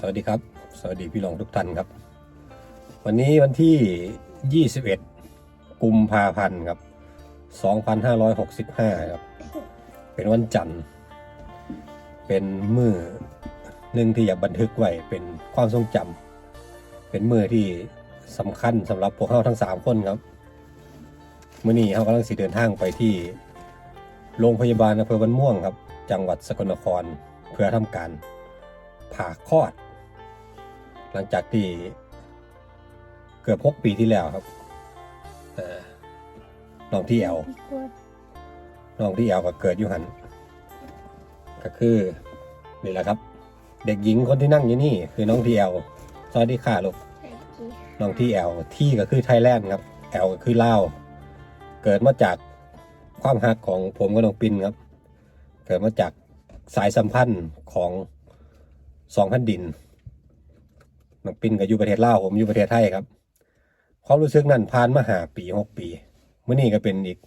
สวัสดีครับ สวัสดีพี่น้องทุกท่านครับ วันนี้วันที่ 21 กุมภาพันธ์ครับ 2565 ครับ เป็นวันจันทร์ เป็นมือหนึ่งที่อยากบันทึกไว้เป็นความทรงจำเป็นมือที่สำคัญสำหรับพวกเราทั้ง 3 คนครับเมื่อนี้เรากำลังสิเดินทางไปที่โรงพยาบาลอำเภอบันม่วงครับ จังหวัดสกลนครเพื่อทำการผ่าคลอด ลังจากที่เกือบหกปีที่แล้วครับเอ่อน้องที่แอลน้องที่แอลก็เกิดอยู่หัน ก็คือนี่แหละครับ เด็กหญิงคนที่นั่งอยู่นี่ คือน้องที่แอลสวัสดีค่ะลูกน้องที่แอลที่ก็คือไทยแลนด์ครับแอลก็คือลาวเกิดมาจากความหักของผมกับน้องปินครับ เกิดมาจากสายสัมพันธ์ของสองแผ่นดิน น้องปินก็อยู่ประเทศลาวผมอยู่ประเทศไทยครับความรู้สึกนั้นผ่านมาหาปีหกปีเมื่อนี้ก็เป็นอีก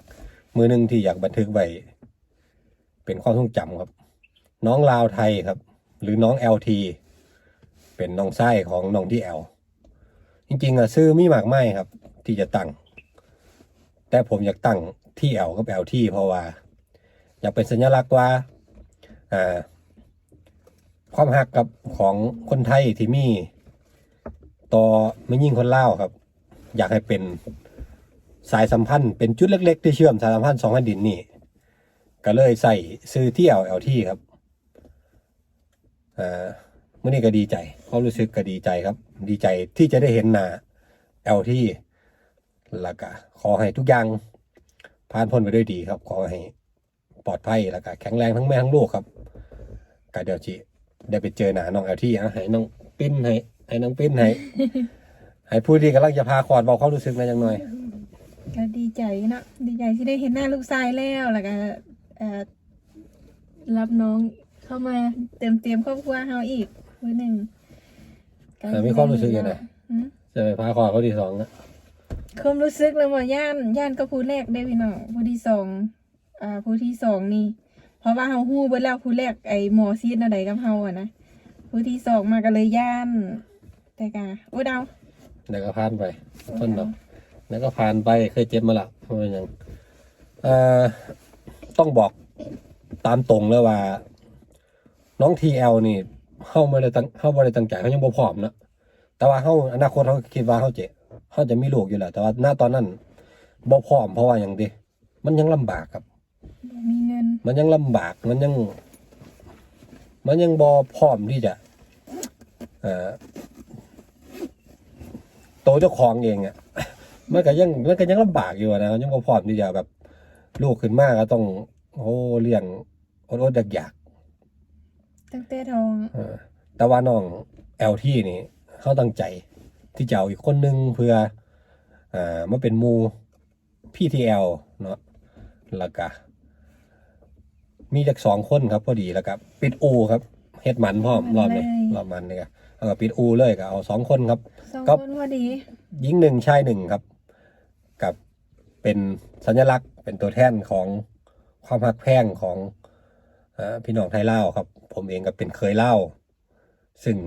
มือหนึ่งที่อยากบันทึกไว้เป็นความทรงจำครับ น้องลาวไทยครับ หรือน้อง LT เป็นน้องไส้ของน้องที่แอลจริงๆอะซื้อมีมากไม่ครับ ที่จะตั้ง แต่ผมอยากตั้งที่แอลกับ LT เพราะว่า อยากเป็นสัญลักษณ์ว่าอ่าความหักกับของคนไทยที่มี ต่อไม่ยิ่งคนเล่าครับ อยากให้เป็นสายสัมพันธ์เป็นจุดเล็ก ๆ ที่เชื่อมสายสัมพันธ์สองแผ่นดินนี่ก็เลยใส่ซื้อที่เอลเอลที่ครับอ่าเมื่อนี้ก็ดีใจความรู้สึกก็ดีใจครับ ดีใจที่จะได้เห็นหน้าเอลที่แล้วก็ขอให้ทุกอย่างผ่านพ้นไปด้วยดีครับ ขอให้ปลอดภัยแล้วก็แข็งแรงทั้งแม่ทั้งลูกครับก็เดี๋ยวจิได้ไปเจอหนาน้องเอลที่อะให้น้องปิ้นให้ ให้น้องปิ้นให้ ให้ผู้ที่กำลังจะพาคลอดบอกความรู้สึกหนะจังหน่อย ก็ดีใจเนาะดีใจที่ได้เห็นหน้าลูกชายแล้วแล้วก็เอ่อรับน้องเข้ามาเติมเต็มครอบครัวเฮาอีกคนหนึ่งเออมีความรู้สึกยังไง หืมจะไปพาคลอดเขาที่สองนะความรู้สึกเลยว่าย่านย่านก็ผู้แรกได้พี่น้องผู้ที่สองอ่าผู้ที่สองนี่ เพราะว่าเฮาฮู้เบิดแล้วผู้แรกไอ้หมอซีดอะไรกับเฮาอะนะผู้ที่สองมาก็เลยย่าน แต่กะโอ้ดาวเดี๋ยวก็ผ่านไปต้นดอกเดี๋ยวก็ผ่านไปเคยเจ็บมาละเพราะว่าอย่างเอ่อต้องบอกตามตรงเลยว่า น้องทีเอลนี่เข้ามาเลยตั้งเข้ามาเลยตั้งใจเขายังบ่พร้อมนะแต่ว่าเขาอนาคตเขาคิดว่าเขาเจะเขาจะมีลูกอยู่แหละแต่ว่าหน้าตอนนั้นบ่พร้อมเพราะว่าอย่างเดีมันยังลำบากครับ บ่มีเงินมันยังลำบากมันยัง มันยังบอพร้อมที่จะ เอ่อโตวเจ้าของเองอะ่ะมันก็ยังมันก็ยังลำบากอยู่อะนะยังบอพร้อมที่จะแบบลูกขึ้นมาก็ต้องโอ้เลี้ยงอดๆอยากตั้งแต่ทองๆเออแต่ว่าน้องแอลที่นี่เขาตั้งใจที่จะเอาอีกคนนึงเพื่ออ่ามาเป็นหมูพี่ทีเอลเนาะแล้วก็มีจากสองคนครับพอดีแล้วก็ปิดอูครับเฮ็ดหมันพร้อมรอบนี้รอบมันนี่ก็ แล้วก็ปิดอูเลยก็เอาสองคนครับ สองก็ คนพอดีหญิงหนึ่งชายหนึ่งครับ กับเป็นสัญลักษณ์เป็นตัวแทนของความหักแพร่งของอาพี่น้องไทยเล่าวครับ ผมเองก็เป็นเคยเล่าวซึ่ง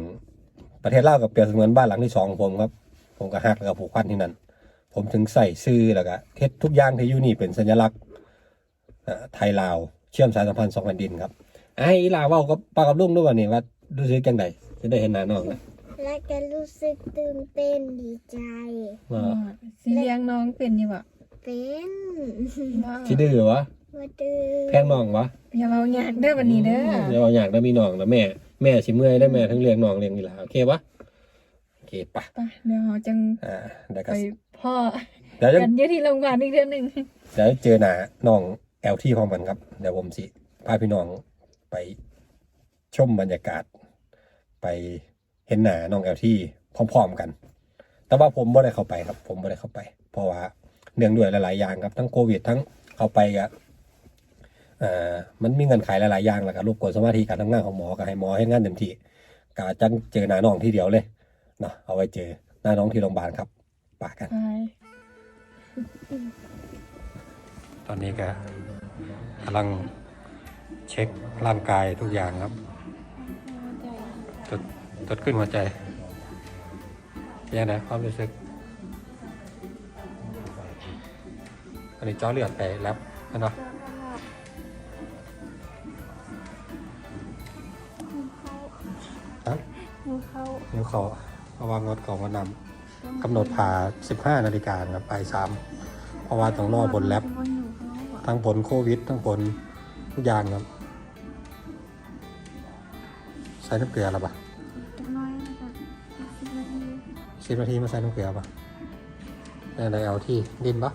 ประเทศเล่าวกับเปรียบเสมือนบ้านหลังที่สองของผมครับ ผมก็หักแล้วก็ผูกพันที่นั่นผมถึงใส่ซื้อแล้วก็เฮ็ดทุกอย่างที่อยู่นี่เป็นสัญลักษณ์อ่าไทยลาวเชื่อมสายสัมพันธ์สองแผ่นดินครับไอ้อีลาเว่ากับป้ากับลุงด้วยวันนี้ว่ารู้สึกยังไง จะได้เห็นหน้าน้องนะและก็รู้สึกตื่นเต้นดีใจ ว่าสิเลี้ยงน้องเป็นอยู่บ่เป็นว้าวที่ดื้อวะว่าตื่นแพงน้องวะอย่าเอายากเด้อวันนี้เด้อเดี๋ยวเอาอยากได้มีน้องแล้วแม่ แม่สิเมื่อยได้แม่ทั้งเลี้ยงน้องเลี้ยงอีหลาโอเคปะโอเคปะไปเดี๋ยวเราจังอ่าเดี๋ยวก็ไปพ่อเดี๋ยวจะกันอยู่ที่โรงพยาบาลอีกเดือนหนึ่งเดี๋ยวเจอหน้าน้องแอลที่พร้อมกันครับ เดี๋ยวผมสิพาพี่น้องไปชมบรรยากาศ ไปเห็นหนาน้องแอลที่พร้อมๆกัน แต่ว่าผมไม่ได้เข้าไปครับ ผมไม่ได้เข้าไป เพราะว่าเนื่องด้วยหลายๆอย่างครับ ทั้งโควิด ทั้งเข้าไปอะเอ่อมันมีเงินขายหลายๆอย่างแล้วก็รบกวนสมาธิการทำงานของหมอก็ให้หมอให้งานเต็มที่กาจังเจอหน้าน้องที่เดียวเลยเนาะเอาไว้เจอหน้าน้องที่โรงพยาบาลครับปากัน ตอนนี้ก็กำลังเช็คร่างกายทุกอย่างครับ ตรวจตดขึ้นหัวใจเป็นยังไงความรู้สึกอันนี้เจ้อเลือดไปแล้วเนาะฮะหนูเขานิ้วเขาเอาวางงดของมานำกำหนดผ่า 15 นาฬิกาครับไปสามเพราะว่าต้องรอผลแลบทั้งผลโควิด ทั้งผลทุกอย่างครับ ใส่น้ำเกลือหรอปะจั สิบนาทีมาใส่น้ำเกลือปะในในเอาที่ดินปะ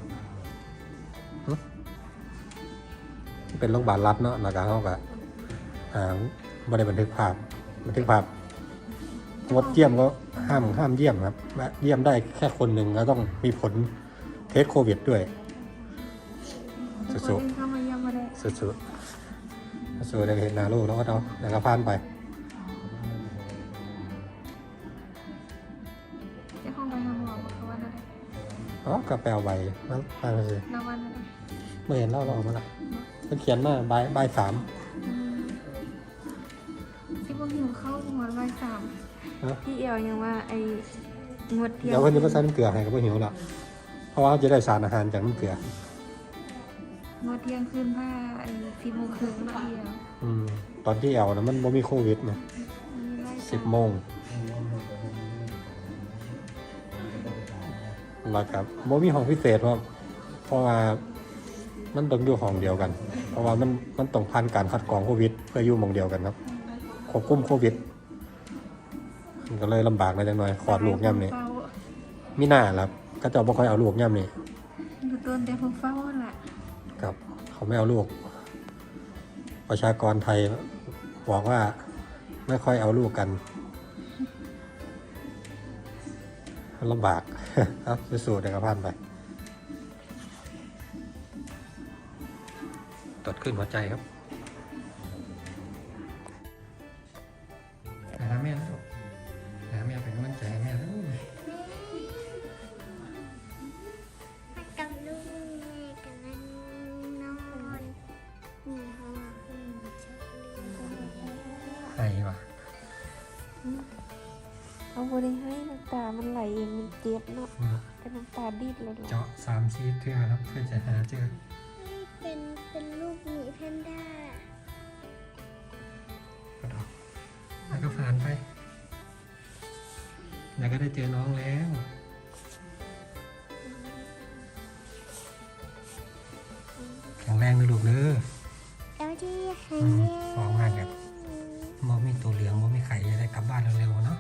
หึเป็นโรงพยาบาลรัฐเนาะแล้วก็เขาก็อ่าไม่ได้บันทึกภาพ บันทึกภาพงดเยี่ยมก็ห้ามห้ามเยี่ยมครับและเยี่ยมได้แค่คนหนึ่งแล้วต้องมีผลเทสโควิดด้วยสู้เข้ามายังมาได้ๆสุดๆสู้ๆได้เห็นหนาลูกแล้วก็เอาแล้วก็พานไป อ๋อกระแปลใบมามาเลยนาวันอะไรไม่เห็นเล่าเราออกมาละมันเขียนมาใบใบายสามที่พวกหิวเข้าหัวใบสามฮะพี่เอวยังว่าไอ้งดเที่ยเดี๋ยววคนจะมาใส่น้ำเกลือให้ก็ไม่หิวละเพราะว่าจะได้สารอาหารจากน้ำเกลืองดเที่ยงคืนผ้าไอ้สิบโมงครึ่งมาเที่ยวอืมตอนที่แอลนะมันบ่มีโควิดนะมีใบสิบโมง แล้วครับบ่มีห้องพิเศษเพราะเพราะว่ามันต้องอยู่ห้องเดียวกัน เพราะว่ามันมันต้องผ่านการคัดกรองโควิด เพื่ออยู่หมองเดียวกันครับควบคุมโควิดมันก็เลยลำบากเลยจังหน่อยขอดลูกย่ำนี่เฝ้ามีหน้าล่ะครับก็จะบ่ค่อยเอาลูกย่ำนี่ดูต้นแต่พวกเฝ้าแหละครับ เขาไม่เอาลูก ประชากรไทยบอกว่าไม่ค่อยเอาลูกกัน ลำบากครับสู้ๆเดี๋ยวก็ผ่านไปตดขึ้นหัวใจครับหาแม่ลูกหาแม่เป็นกำลังใจให้แม่นะกับลูกแม่กันนั่งนอนมีห้องอืมชอบใครวะเอาบริให้น้ำตามันไหลเองมันเจ็บเนาะแต่น้ำตาดิดเลยเจาะสามชีดเทื่อครับเพื่อจะหาเจอเป็นเป็นลูกหมีแพนด้ากดออกแล้วก็ผ่านไป แล้วก็ได้เจอน้องแล้วแข็งแรงนะลูกเด้อแล้วที่ให้อืมฟ้องมากครับมอมีตัวเหลืองมอมีไข่จะได้กลับบ้านเร็วๆเนาะ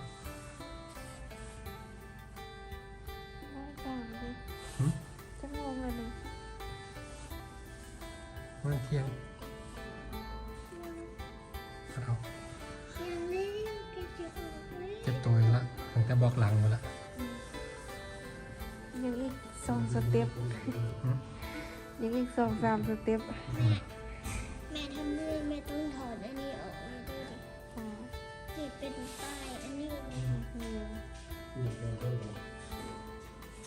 ยังอีกสองสามสเต็ปอืมแม่ทำเลยแม่ต้องถอดอันนี้ออกเลยดูดิที่เป็นป้ายอันนี้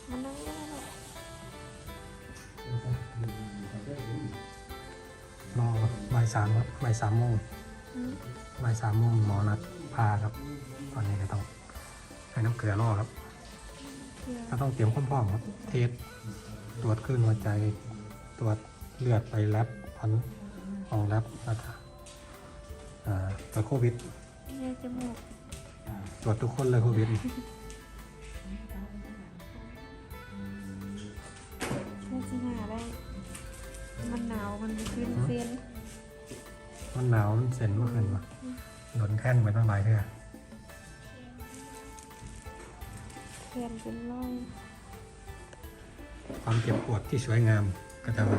มันนั่งได้หรอรอบ่ายสามครับบ่ายสามโมงบ่ายสามโมงหมอนัดพาครับ ตอนนี้ก็ต้องให้น้ำเกลือรอครับก็ต้องเตรียมความพร้อมครับ เทสตรวจคลื่นหัวใจต รวจเลือดไปแลบพันของแลบแล้วก็อ่าตรวจโควิดเนี่ยจมูกตรวจทุกคนเลยโควิดเชื่อสิหาได้ มันหนาวมันไปขึ้นเส้นมันหนาวมันเซ็นเมื่อคืนมาโดนแท่นไปตั้งหลายเท่าแขนเป็นรอยความเจ็บปวดที่สวยงาม ก็จะมา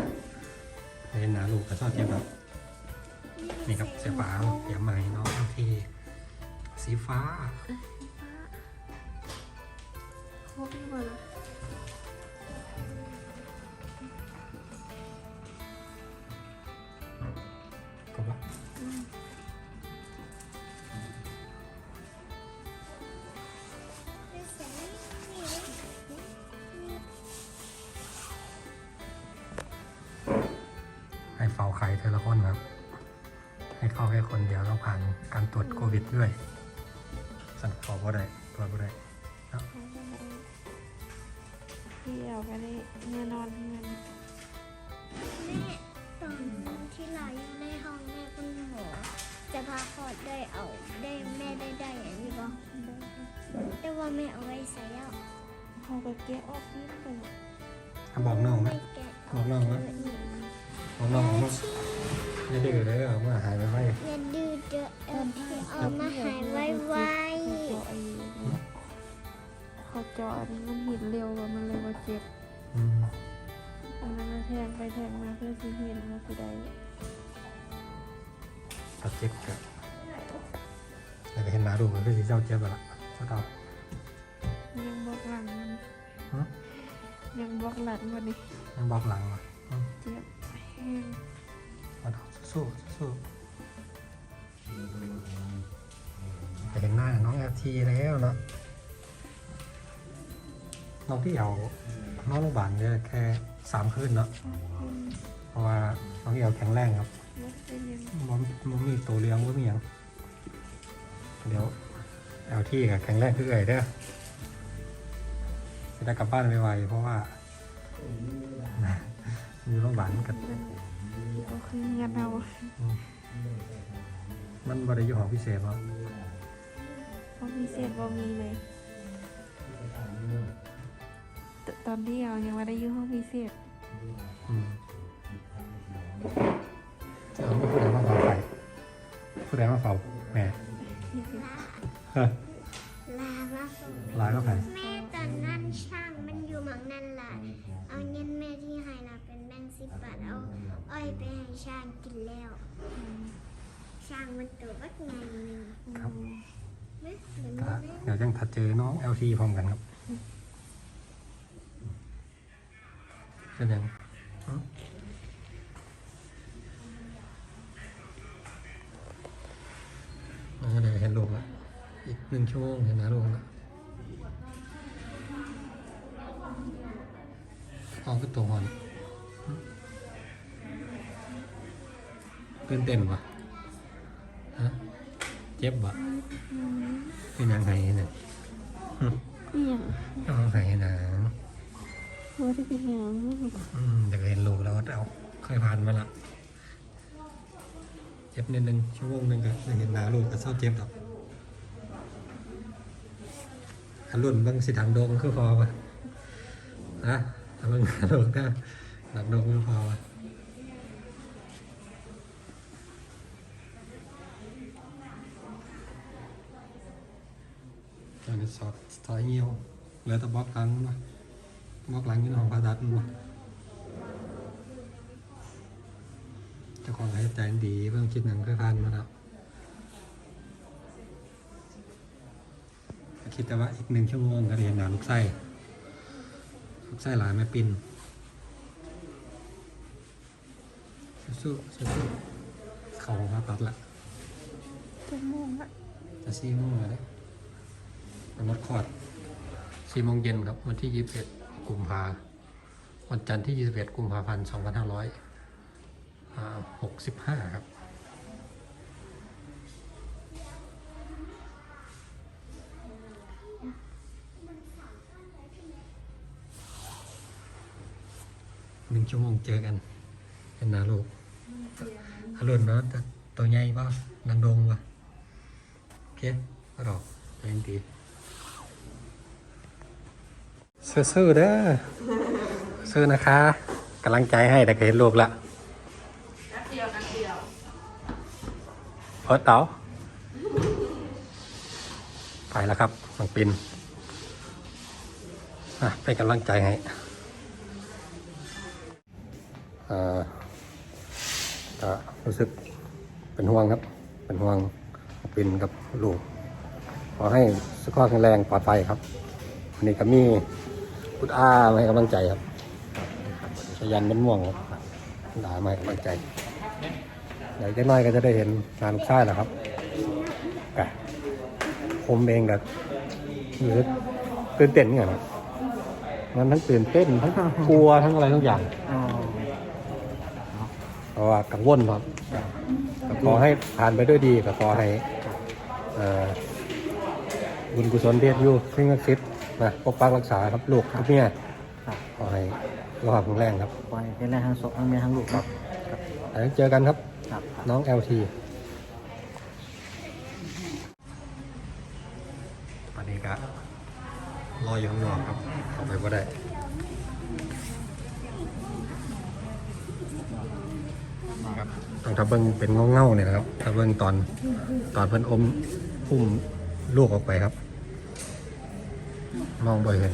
เป็นหนาลูกก็ชอบเจ็บแบบนี่ครับเสียฟ้าเตรียมมาให้น้องทีสีฟ้าครบหมดแล้ว ไข่เทละคนครับ ให้เข้าแค่คนเดียวต้องผ่านการตรวจโควิดด้วย สันขอบ่ได้ตัวบ่ได้พี่เอาไปได้เมื่อนอนเงินแม่ตอนที่เราอยู่ในห้องแม่คุณหมอจะพาคลอดได้เอาได้แม่ได้ได้อันนี้บ่แต่ว่าแม่เอาไว้ใส่แล้วเขาก็แกะออกนิดไปหน่อยอะบอกน้องไหมไม่แกะบอกน้องไหม บอกน้องว่าอย่าดื้อเลยเอามาหายไปไหมอย่าดื้อเด้อเออที่เอามาหายไวไวเจาะไอ้เนี่ยเขาเจาะอันนี้มันเห็นเร็วกว่ามันเลยว่าเจ็บอืมอันนั้นน่ะแทงไปแทงมาเพื่อสิเห็นว่าสิได้ตัดเจ็บกับแล้วก็เห็นหนาดูมันก็สิเจ้าเจ็บแล้วล่ะก็ตอบยังบอกหลังมันฮะยังบอกหลังวันนี้ยังบอกหลังว่ะอืมเจ็บ แห้งมาตอบสู้สู้ไปเห็นหน้าน้องแอทีแล้วเนาะน้องที่เอาน้องโรงพยาบาลเนี่ยแค่สามคืนเนาะอืมเพราะว่าน้องที่เอาแข็งแรงครับบ่เป็นหยังมันมันมีตัวเลี้ยงว่ามีอย่างเดี๋ยวเอาที่กับแข็งแรงคือไงเด้อจะได้กลับบ้านไวๆเพราะว่าอยู่โรงพยาบาลกับมันก็คือ เงินเอามันบริยุของพิเศษเนาะเพราะมีเศษบ่มีเลยตตอนที่เอายังไม่ได้อยุ่ห้องพิเศษอืมจะเอาผู้ใดมาเฝ้าใครผู้ใดมาเฝ้าแม่ฮะลามาส่งลายก็ใครแม่ตอนนั้นช่างมันอยู่หมังนั่นล่ะ เอาเงินแม่ที่ให้นะเป็นแบงค์ สิบบาทเอาอ้อยไปให้ช่างกินแล้ว ช่างมันตัววัดไงหนึ่งครับแม่เดี๋ยวก็แม่เดี๋ยวยังถัดเจอน้อง LT พร้อมกันครับเป็นยังอืมอ่าเดี๋ยวเห็นลูกละอีกหนึ่งชั่วโมงเห็นหน้าลูกละเอาก็ตัวหอนอืม ตื่นเต้นปะฮะเจ็บปะเป็นยังไงเนี่ยเอี่ยงต้องใส่หนังว่าที่เป็นหยังอืมอยากเห็นลูกแล้วเอาเคยผ่านมาละเจ็บนิดนึงชั่วโมงหนึงก็ได้เห็นหน้าลูกก็เศร้าเจ็บดอกอันรุ่นเบางสิดังโดงคือพอปะนะอันรุ่นหน้าลูกนะดังโดงคือพอปะ ตอนนี้สอดสายเงี้ยวเหลือแต่บล็อกหลังมาบล็อกหลังอยู่ในห้องผ่าตัดมาเจ้าของหายใจดีเพิ่งคิดหนังเคยผ่านมาแล้วคิดแต่ว่าอีกหนึ่งชั่วโมงก็ได้เห็นหนาลูกไส้ลูกไส้หลายไม่ปินสู้ๆสู้ๆเขาของผ่าตัดละจะโมงละจะสี่โมงเลย กำหนดคลอดสี่โมงเย็นครับ วันที่ยี่สิบเอ็ดกุมภาวันจันทร์ที่ยี่สิบเอ็ดกุมภาพันธ์สองพันห้าร้อยหกสิบห้าครับหนึ่งชั่วโมงเจอกันเป็นนาลูกอรุณเนาะตัวใหญ่ป่ะนังดงป่ะโอเคก็ดอกยังดี ซื่อๆเด้อซื่อนะคะกำลังใจให้แต่ก็เห็นลูกละนัดเดียวนัดเดียวเพิร์ดเต๋าไปแล้วครับน้องปินอะเป็นกำลังใจให้อ่าก็รู้สึกเป็นห่วงครับ เป็นห่วงเป็นกับลูก ขอให้สุขภาพแข็งแรงปลอดภัยครับวันนี้ก็มี พุทธอามาให้กำลังใจครับชยันเป็นม่วงครับพุทธอามาให้กำลังใจเดี๋ยวจะน้อยก็จะได้เห็นงานลูกชายแล้วครับกะผมเองกับหรู้สึกตื่นเต้นเหมือนกันครับมันทั้งตื่นเต้นทั้งกลัวทั้งอะไรทุกอย่างเพราะว่ากังวลครับขอให้ผ่านไปด้วยดีก็ขอให้บุญกุศลเพียรอยู่สิ่งศักดิ์ สิทธิ์นะปกปักรักษาครับลูกทุกเมียครับขอให้สุขภาพแข็งแรงครับปล่อยเป็นแรงทั้งศพทั้งเมียทั้งลูกครับครับแล้วเจอกันครับครับ ครับ น้อง LT ตอนนี้ก็รออยู่ข้างนอกครับเข้าไปก็ได้นี่ครับต้องทับเบิ้งเป็นเงาๆเนี่ยนะครับทับเบิ้งตอนตอนเพิ่นอมอุ้มลูกออกไปครับ มองบ่เห็น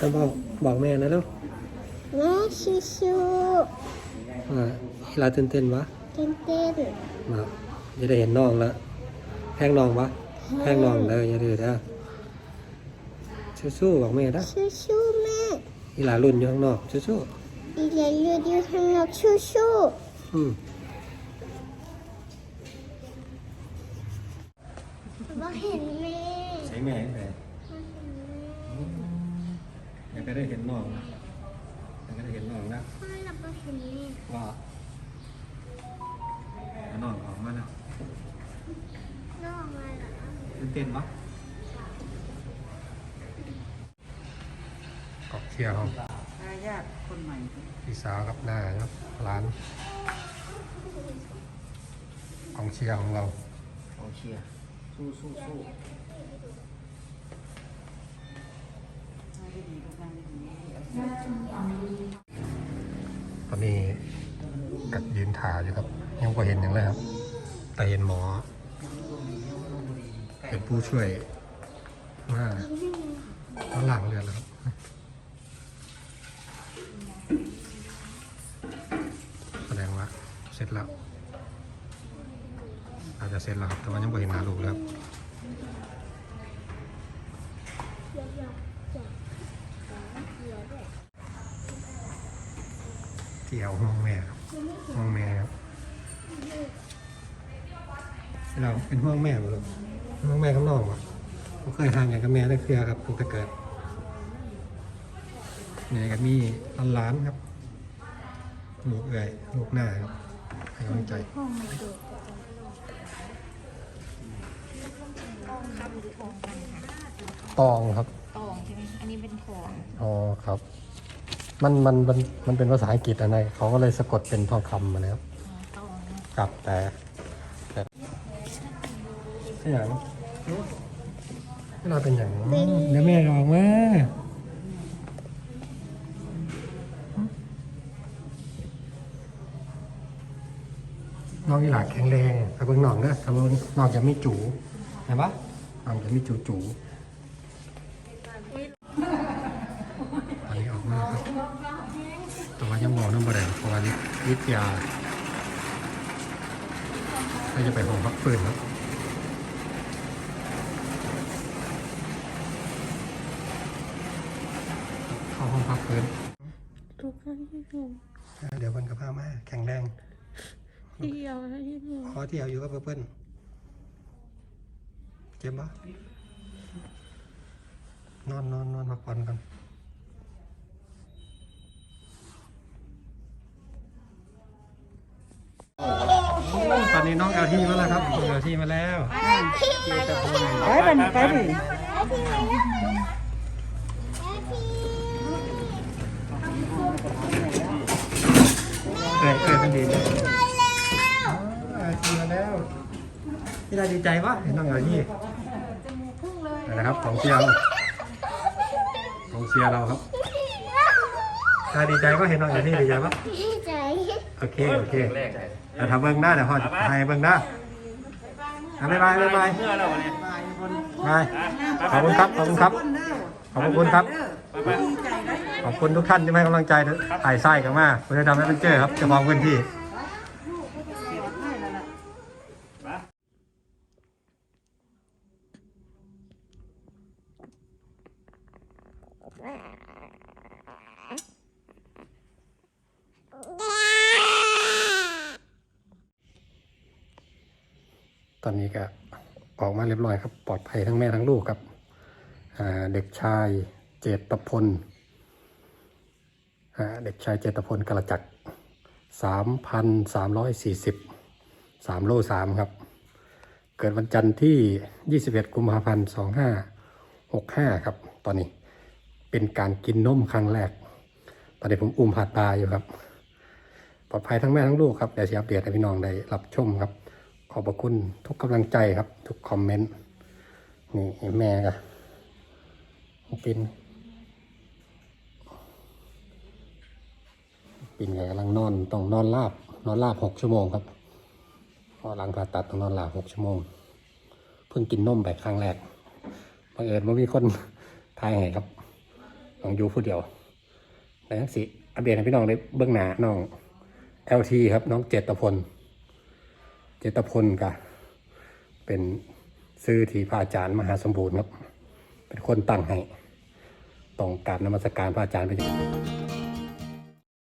ก็บอกบอกแม่นะลูก แม่ชูชูว่าเวลาตื่นเต้นวะ เต้นเต้นมาจะได้เห็นน้องแล้วแพงน้องวะแพงน้องเลยอย่าดื้อนะสู้ๆบอกแม่นะชูชูแม่อีหลารุ่นอยู่ข้างนอกสู้อีเหลยยืดอยู่ข้างนอกชูชูๆอืม ตื่นเต้นปะกอกเชียร์ของญาติคนใหม่พี่สาวครับหน้าครับร้านของเชียร์ของเราขอเชียร์สู้สู้สู้ตอนนี้กัดยืนถ่าอยู่ครับยังพอเห็นอย่างเลยครับ แต่เห็นหมอเป็น ผู้ช่วยมาแล้วหลังเรือนแล้วครับแสดงว่าเสร็จแล้ว อาจจะเสร็จแล้วครับแต่ว่ายังไม่เห็นหน้าลูกแล้วเที่ยวห้องแม่ห้องแม่ครับเราเป็นห้องแม่หมดเลย ห้องแม่ข้างนอกวะผมเคยทานอย่างกับแม่ได้เครือครับตั้งแต่เกิดเนี่ยกับมีร้านๆครับ ลูกเอื่อยลูกหน้าครับให้กำลังใจตองครับ ตองใช่ไหมอันนี้เป็นทองอ๋อครับ มันมันมันมันเป็นภาษาอังกฤษอะไรเขาก็เลยสะกดเป็นทองคำมาแล้วตองครับแต่แต่ ไม่อย่างเวลาเป็นอย่างเดี๋ยวแม่ออกมาน้องอีหลาแข็งแรงแต่เบิ่งน้องเด้อแต่เบิ่งน้องจะไม่จูเห็นปะน้องจะไม่จูจูตอนนี้ออกมาครับแต่ว่ายังบอกน้ำบะเดเพราะว่าวิทยาเราจะไปห้องพักฟื้นครับ เข้า ห้องพักฟื้นทุกครั้งที่หนูเดี๋ยวเพิ่นกับพามาแข็งแรงเที่ยวให้หนูขอเที่ยวอยู่กับเพิ่นเจ็บปะนอนนอนนอนพักผ่อนกันตอนนี้น้องเอลทีมาแล้วครับน้องเอลทีมาแล้วไปไปไปไป เอ้ยเอ้ยเป็นดีเลยเอลทีมาแล้วพี่ดาดีใจปะเห็นน้องเอลทีนะครับของเชียร์เราของเชียร์เราครับดาดีใจปะเห็นน้องเอลทีดีใจปะดีใจโอเคโอเคแต่ทำเบิ้งหน้าเดี๋ยวพอให้เบิ้งหน้าอะบ๊ายบายบ๊ายบายบายขอบคุณครับขอบคุณครับ ขอบคุณครับขอบคุณทุกท่านที่ให้กำลังใจถ่ายไส้กันมากคุณธรรมให้เป็เจอครับจะมองพื้นที่ ตอนนี้ก็ออกมาเรียบร้อยครับ ปลอดภัยทั้งแม่ทั้งลูกครับ เด็กชายเจตพลเด็กชายเจตพลกระจักสามพันสามร้อยสี่สิบสามโลสามครับ เกิดวันจันทร์ที่ 21 กุมภาพันธ์ 2565 ครับ ตอนนี้เป็นการกินนมครั้งแรก ตอนนี้ผมอุ้มผาดตาอยู่ครับ ปลอดภัยทั้งแม่ทั้งลูกครับเดี๋ยวจะอัปเดตให้พี่น้องได้รับชมครับ ขอบพระคุณทุกกำลังใจครับ ทุกคอมเมนต์ นี่แม่ก็ ปินปินก็กำลังนอนต้องนอนราบ นอนราบหกชั่วโมงครับพอหลังผ่าตัดต้องนอนลับหกชั่วโมง เพิ่งกินนมไปครั้งแรกบังเอิญว่ามีคนทายให้ครับน้องอยู่ผู้เดียวแต่ทั้งสิอัปเดตให้พี่น้องได้เบื้องหน้าน้อง LT ครับ น้องเจตพล เจตพลกะเป็นซื้อที่พระอาจารย์มหาสมบูรณ์ครับ เป็นคนตั้งให้ ต้องกราบนมัสการพระอาจารย์ไป